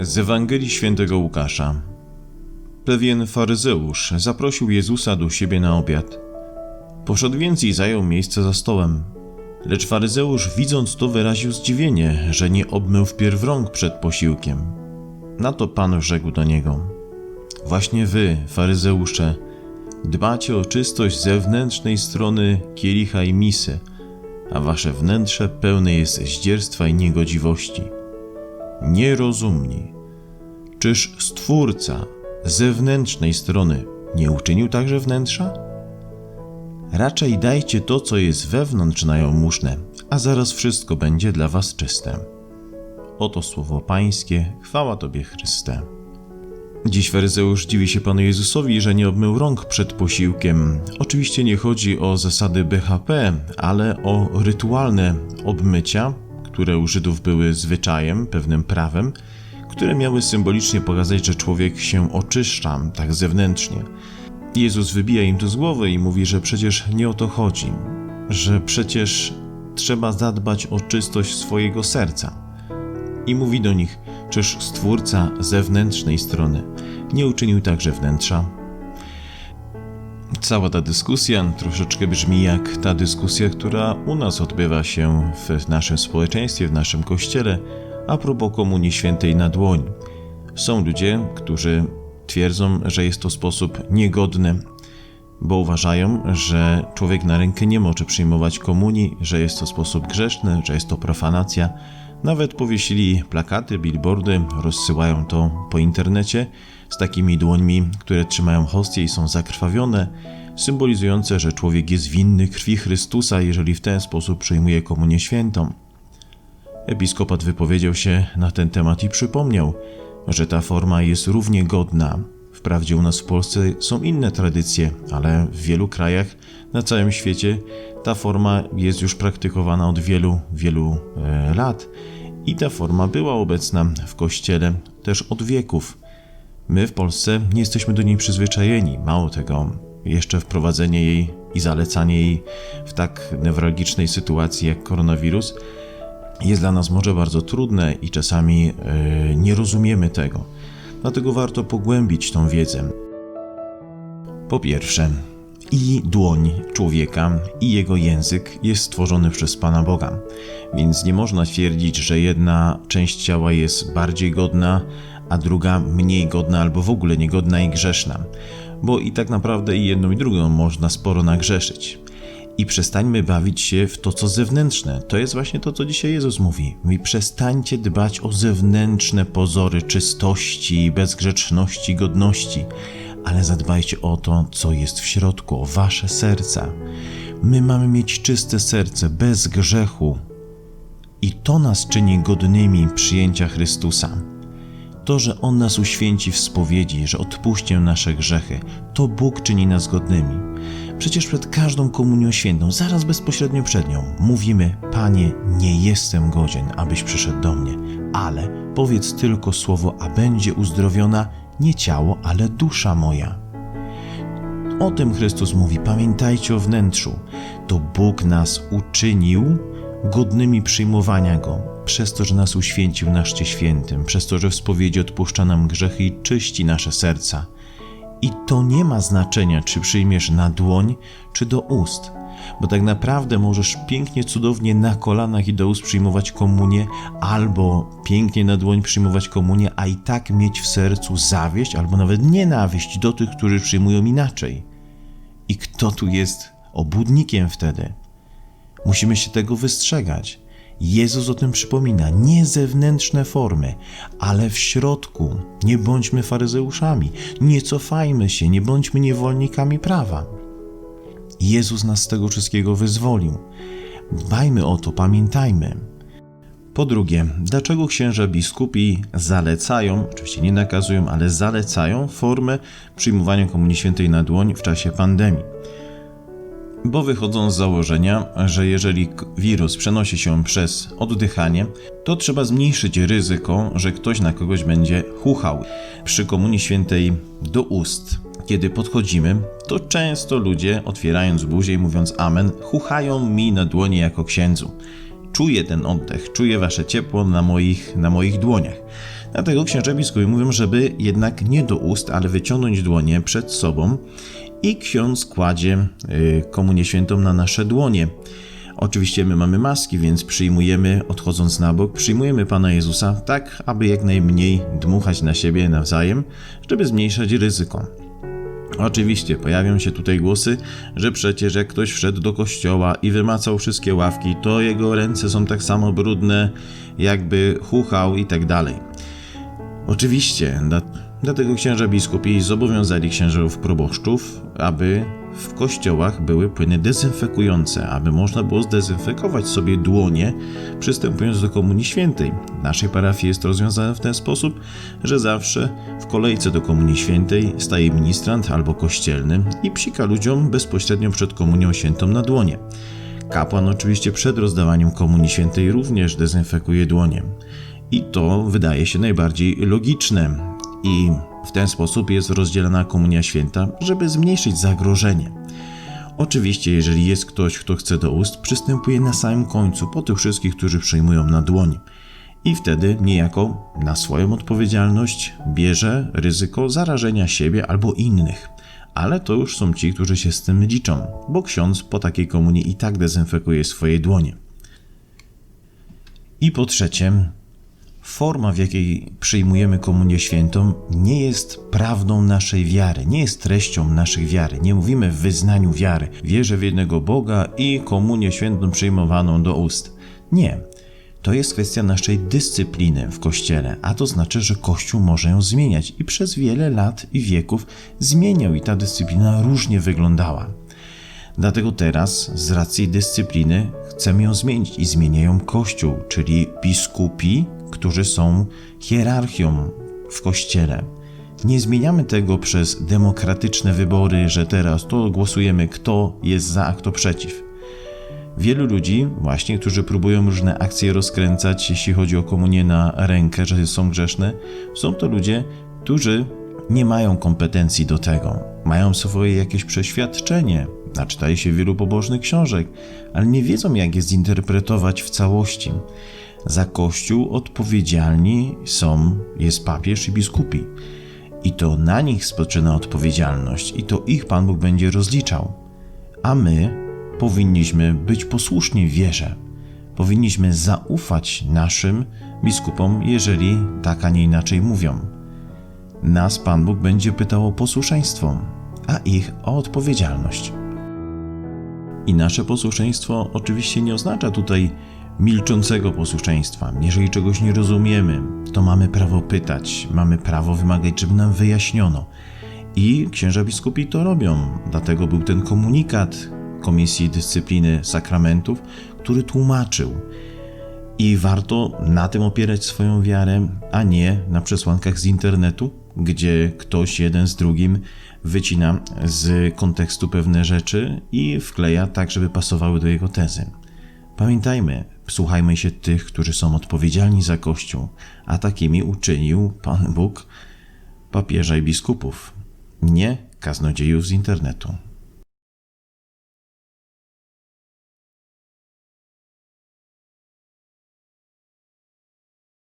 Z Ewangelii Świętego Łukasza. Pewien faryzeusz zaprosił Jezusa do siebie na obiad. Poszedł więc i zajął miejsce za stołem. Lecz faryzeusz, widząc to, wyraził zdziwienie, że nie obmył wpierw rąk przed posiłkiem. Na to Pan rzekł do niego: Właśnie wy, faryzeusze, dbacie o czystość zewnętrznej strony kielicha i misy, a wasze wnętrze pełne jest zdzierstwa i niegodziwości nierozumni. Czyż Stwórca zewnętrznej strony nie uczynił także wnętrza? Raczej dajcie to, co jest wewnątrz na jałmużnę, a zaraz wszystko będzie dla was czyste. Oto słowo Pańskie, chwała Tobie Chryste. Dziś faryzeusz dziwi się Panu Jezusowi, że nie obmył rąk przed posiłkiem. Oczywiście nie chodzi o zasady BHP, ale o rytualne obmycia, które u Żydów były zwyczajem, pewnym prawem, które miały symbolicznie pokazać, że człowiek się oczyszcza tak zewnętrznie. Jezus wybija im to z głowy i mówi, że przecież nie o to chodzi, że przecież trzeba zadbać o czystość swojego serca. I mówi do nich, czyż Stwórca zewnętrznej strony nie uczynił także wnętrza? Cała ta dyskusja troszeczkę brzmi jak ta dyskusja, która u nas odbywa się w naszym społeczeństwie, w naszym kościele, a propos Komunii Świętej na dłoń. Są ludzie, którzy twierdzą, że jest to sposób niegodny, bo uważają, że człowiek na rękę nie może przyjmować komunii, że jest to sposób grzeszny, że jest to profanacja. Nawet powiesili plakaty, billboardy, rozsyłają to po internecie z takimi dłońmi, które trzymają hostie i są zakrwawione, symbolizujące, że człowiek jest winny krwi Chrystusa, jeżeli w ten sposób przyjmuje komunię świętą. Episkopat wypowiedział się na ten temat i przypomniał, że ta forma jest równie godna. Wprawdzie u nas w Polsce są inne tradycje, ale w wielu krajach na całym świecie ta forma jest już praktykowana od wielu, wielu e, lat i ta forma była obecna w kościele też od wieków. My w Polsce nie jesteśmy do niej przyzwyczajeni. Mało tego, jeszcze wprowadzenie jej i zalecanie jej w tak newralgicznej sytuacji jak koronawirus jest dla nas może bardzo trudne i czasami yy, nie rozumiemy tego. Dlatego warto pogłębić tą wiedzę. Po pierwsze, i dłoń człowieka, i jego język jest stworzony przez Pana Boga, więc nie można twierdzić, że jedna część ciała jest bardziej godna, a druga mniej godna albo w ogóle niegodna i grzeszna, bo i tak naprawdę i jedną i drugą można sporo nagrzeszyć. I przestańmy bawić się w to, co zewnętrzne. To jest właśnie to, co dzisiaj Jezus mówi. Mówi, przestańcie dbać o zewnętrzne pozory czystości, bezgrzeczności, godności, ale zadbajcie o to, co jest w środku, o wasze serca. My mamy mieć czyste serce, bez grzechu. I to nas czyni godnymi przyjęcia Chrystusa. To, że On nas uświęci w spowiedzi, że odpuści nasze grzechy, to Bóg czyni nas godnymi. Przecież przed każdą komunią świętą, zaraz bezpośrednio przed nią, mówimy: Panie, nie jestem godzien, abyś przyszedł do mnie, ale powiedz tylko słowo, a będzie uzdrowiona nie ciało, ale dusza moja. O tym Chrystus mówi: Pamiętajcie o wnętrzu. To Bóg nas uczynił godnymi przyjmowania Go, przez to, że nas uświęcił na szcie świętym, przez to, że w spowiedzi odpuszcza nam grzechy i czyści nasze serca. I to nie ma znaczenia, czy przyjmiesz na dłoń, czy do ust, bo tak naprawdę możesz pięknie, cudownie na kolanach i do ust przyjmować komunię, albo pięknie na dłoń przyjmować komunię, a i tak mieć w sercu zawieść, albo nawet nienawiść do tych, którzy przyjmują inaczej. I kto tu jest obłudnikiem wtedy? Musimy się tego wystrzegać. Jezus o tym przypomina. Nie zewnętrzne formy, ale w środku. Nie bądźmy faryzeuszami, nie cofajmy się, nie bądźmy niewolnikami prawa. Jezus nas z tego wszystkiego wyzwolił. Dbajmy o to, pamiętajmy. Po drugie, dlaczego księża biskupi zalecają, oczywiście nie nakazują, ale zalecają formę przyjmowania Komunii Świętej na dłoń w czasie pandemii? Bo wychodzą z założenia, że jeżeli wirus przenosi się przez oddychanie, to trzeba zmniejszyć ryzyko, że ktoś na kogoś będzie chuchał. Przy Komunii Świętej do ust, kiedy podchodzimy, to często ludzie, otwierając buzię i mówiąc amen, chuchają mi na dłonie jako księdzu. Czuję ten oddech, czuję wasze ciepło na moich, na moich dłoniach. Dlatego księża biskupi mówią, żeby jednak nie do ust, ale wyciągnąć dłonie przed sobą i ksiądz kładzie y, komunię świętą na nasze dłonie. Oczywiście my mamy maski, więc przyjmujemy, odchodząc na bok, przyjmujemy Pana Jezusa tak, aby jak najmniej dmuchać na siebie nawzajem, żeby zmniejszać ryzyko. Oczywiście pojawią się tutaj głosy, że przecież jak ktoś wszedł do kościoła i wymacał wszystkie ławki, to jego ręce są tak samo brudne, jakby chuchał i tak dalej. Oczywiście, dla, dlatego księża biskupi zobowiązali księżów proboszczów, aby w kościołach były płyny dezynfekujące, aby można było zdezynfekować sobie dłonie, przystępując do Komunii Świętej. W naszej parafii jest rozwiązane w ten sposób, że zawsze w kolejce do Komunii Świętej staje ministrant albo kościelny i psika ludziom bezpośrednio przed Komunią Świętą na dłonie. Kapłan oczywiście przed rozdawaniem Komunii Świętej również dezynfekuje dłonie. I to wydaje się najbardziej logiczne. I w ten sposób jest rozdzielana Komunia Święta, żeby zmniejszyć zagrożenie. Oczywiście, jeżeli jest ktoś, kto chce do ust, przystępuje na samym końcu, po tych wszystkich, którzy przyjmują na dłoń. I wtedy niejako na swoją odpowiedzialność bierze ryzyko zarażenia siebie albo innych. Ale to już są ci, którzy się z tym liczą, bo ksiądz po takiej komunii i tak dezynfekuje swoje dłonie. I po trzecie, forma, w jakiej przyjmujemy Komunię Świętą, nie jest prawdą naszej wiary, nie jest treścią naszej wiary. Nie mówimy w wyznaniu wiary. Wierzę w jednego Boga i Komunię Świętą przyjmowaną do ust. Nie. To jest kwestia naszej dyscypliny w Kościele, a to znaczy, że Kościół może ją zmieniać i przez wiele lat i wieków zmieniał i ta dyscyplina różnie wyglądała. Dlatego teraz, z racji dyscypliny, chcemy ją zmienić i zmieniają Kościół, czyli biskupi, którzy są hierarchią w Kościele. Nie zmieniamy tego przez demokratyczne wybory, że teraz to głosujemy, kto jest za, a kto przeciw. Wielu ludzi, właśnie, którzy próbują różne akcje rozkręcać, jeśli chodzi o komunię na rękę, że są grzeszne, są to ludzie, którzy nie mają kompetencji do tego. Mają swoje jakieś przeświadczenie, naczytali się wielu pobożnych książek, ale nie wiedzą, jak je zinterpretować w całości. Za Kościół odpowiedzialni są, jest papież i biskupi. I to na nich spoczyna odpowiedzialność, i to ich Pan Bóg będzie rozliczał. A my powinniśmy być posłuszni wierze. Powinniśmy zaufać naszym biskupom, jeżeli tak, a nie inaczej mówią. Nas Pan Bóg będzie pytał o posłuszeństwo, a ich o odpowiedzialność. I nasze posłuszeństwo oczywiście nie oznacza tutaj milczącego posłuszeństwa. Jeżeli czegoś nie rozumiemy, to mamy prawo pytać, mamy prawo wymagać, żeby nam wyjaśniono. I księża biskupi to robią. Dlatego był ten komunikat Komisji Dyscypliny Sakramentów, który tłumaczył. I warto na tym opierać swoją wiarę, a nie na przesłankach z internetu, gdzie ktoś jeden z drugim wycina z kontekstu pewne rzeczy i wkleja tak, żeby pasowały do jego tezy. Pamiętajmy, słuchajmy się tych, którzy są odpowiedzialni za Kościół, a takimi uczynił Pan Bóg papieża i biskupów, nie kaznodziejów z internetu.